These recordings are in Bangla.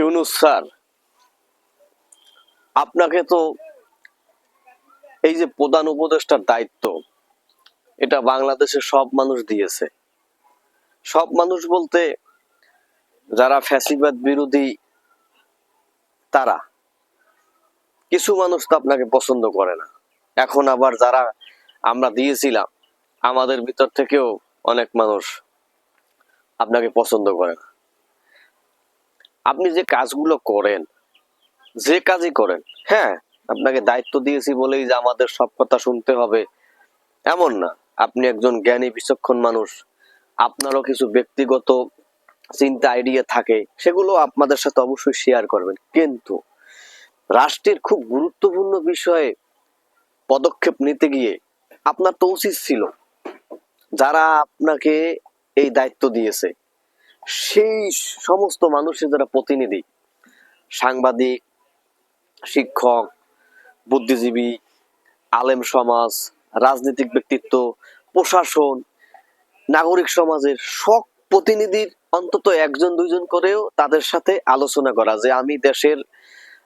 ইউনুস স্যার, আপনাকে তো এই যে প্রধান উপদেষ্টার দায়িত্ব, এটা বাংলাদেশের সব মানুষ দিয়েছে। সব মানুষ বলতে যারা ফ্যাসিবাদ বিরোধী তারা, কিছু মানুষ তো আপনাকে পছন্দ করে না। এখন আবার যারা আমরা দিয়েছিলাম, আমাদের ভিতর থেকেও অনেক মানুষ আপনাকে পছন্দ করে না। আপনি যে কাজগুলো করেন, যে কাজই করেন হ্যাঁ আপনাকে দায়িত্ব দিয়েছি বলেই যে আমাদের সব কথা শুনতে হবে, এমন না। আপনি একজন জ্ঞানী, বিচক্ষণ মানুষ, আপনারও কিছু ব্যক্তিগত চিন্তা আইডিয়া থাকে, সেগুলো আপনাদের সাথে অবশ্যই শেয়ার করবেন। কিন্তু রাষ্ট্রের খুব গুরুত্বপূর্ণ বিষয়ে পদক্ষেপ নিতে গিয়ে আপনার তো উচিত ছিল, যারা আপনাকে এই দায়িত্ব দিয়েছে। সেই সমস্ত মানুষের যারা প্রতিনিধি, সাংবাদিক, শিক্ষক, বুদ্ধিজীবী, আলেম সমাজ, রাজনৈতিক ব্যক্তিত্ব, প্রশাসন, নাগরিক সমাজের সব প্রতিনিধির অন্তত একজন, দুইজন করেও তাদের সাথে আলোচনা করা যে আমি দেশের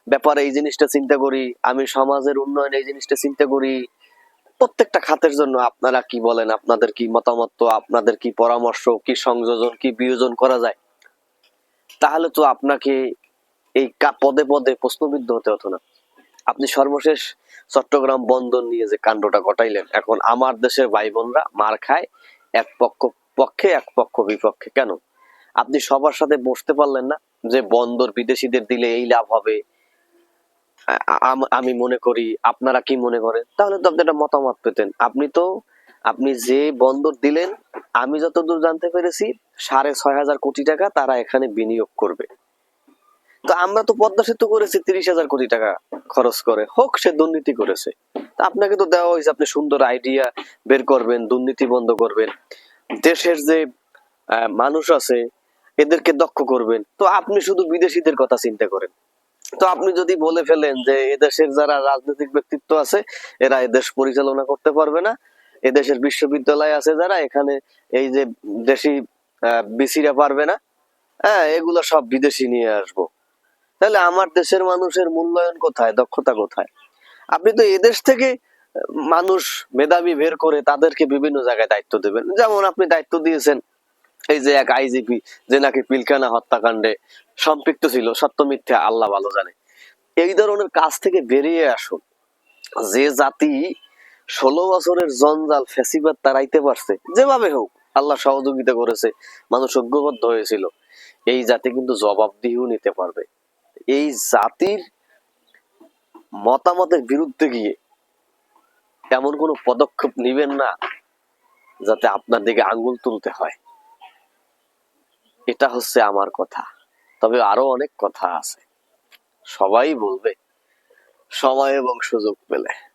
ব্যাপারে এই জিনিসটা চিন্তা করি, আমি সমাজের উন্নয়নে এই জিনিসটা চিন্তা করি প্রত্যেকটা খাতের জন্য আপনারা কি বলেন? আপনাদের কি মতামত? আপনাদের কি পরামর্শ, কি সংযোজন, কি বিয়োজন করা যায়? তাহলে তো আপনাকে এই পদে পদে প্রশ্নবিদ্ধ হতে হতো না। আপনি সর্বশেষ চট্টগ্রাম বন্দর নিয়ে যে কাণ্ডটা ঘটাইলেন, এখন আমার দেশের ভাই বোনরা মার খায়, এক পক্ষ পক্ষে, এক পক্ষ বিপক্ষে। কেন? আপনি সবার সাথে বসতে পারলেন না যে বন্দর বিদেশিদের দিলে এই লাভ হবে আম- মনে করি আপনারা কি মনে করেন? তাহলে তো আপনি একটা মতামত পেতেন। আপনি তো, আপনি যে বন্দর দিলেন, আমি যতদূর জানতে পেরেছি, সাড়ে ছয় হাজার কোটি টাকা তারা এখানে বিনিয়োগ করবে। তো আমরা তো পদ্মা সেতু করেছি, তিরিশ হাজার কোটি টাকা খরচ করে। হোক, সে দুর্নীতি করেছে। আপনাকে তো দেওয়া হয়েছে, আপনি সুন্দর আইডিয়া বের করবেন, দুর্নীতি বন্ধ করবেন। দেশের যে মানুষ আছে, এদেরকে দক্ষ করবেন। তো আপনি শুধু বিদেশিদের কথা চিন্তা করেন। তো আপনি যদি বলে ফেলেন যে এদেশের যারা রাজনৈতিক ব্যক্তিত্ব আছে, এরা এদেশ পরিচালনা করতে পারবে না। এদেশের বিশ্ববিদ্যালয় আছে যারা, এখানে এই যে দেশি বিসিরা পারবে না। হ্যাঁ এগুলো সব বিদেশি নিয়ে আসব। তাহলে আমার দেশের মানুষের মূল্যায়ন কোথায়, দক্ষতা কোথায়? আপনি তো এদেশ থেকে, মানুষ, মেধাবী বের করে তাদেরকে বিভিন্ন জায়গায় দায়িত্ব দেবেন। যেমন আপনি দায়িত্ব দিয়েছেন এই যে এক আইজিপি যে নাকি পিলকানা হত্যাকাণ্ডে সম্পৃক্ত ছিল, সত্য মিথ্যা আল্লাহ ভালো জানে। এই ধরনের কাজ থেকে বেরিয়ে আসুন। যে জাতি ষোলো বছরের জঞ্জাল ফেসিবাদ তারাইতে পারছে, যেভাবে হোক, আল্লাহ সহযোগিতা করেছে, মানুষ ঐক্যবদ্ধ হয়েছিল। এই জাতি কিন্তু জবাবদিহিও নিতে পারবে। এই জাতির মতামতের বিরুদ্ধে গিয়ে এমন কোনো পদক্ষেপ নিবেন না, যাতে আপনার দিকে আঙ্গুল তুলতে হয়। এটা হচ্ছে আমার কথা। তবে আরও অনেক কথা আছে। সবাই বলবে, সময় এবং সুযোগ পেলে।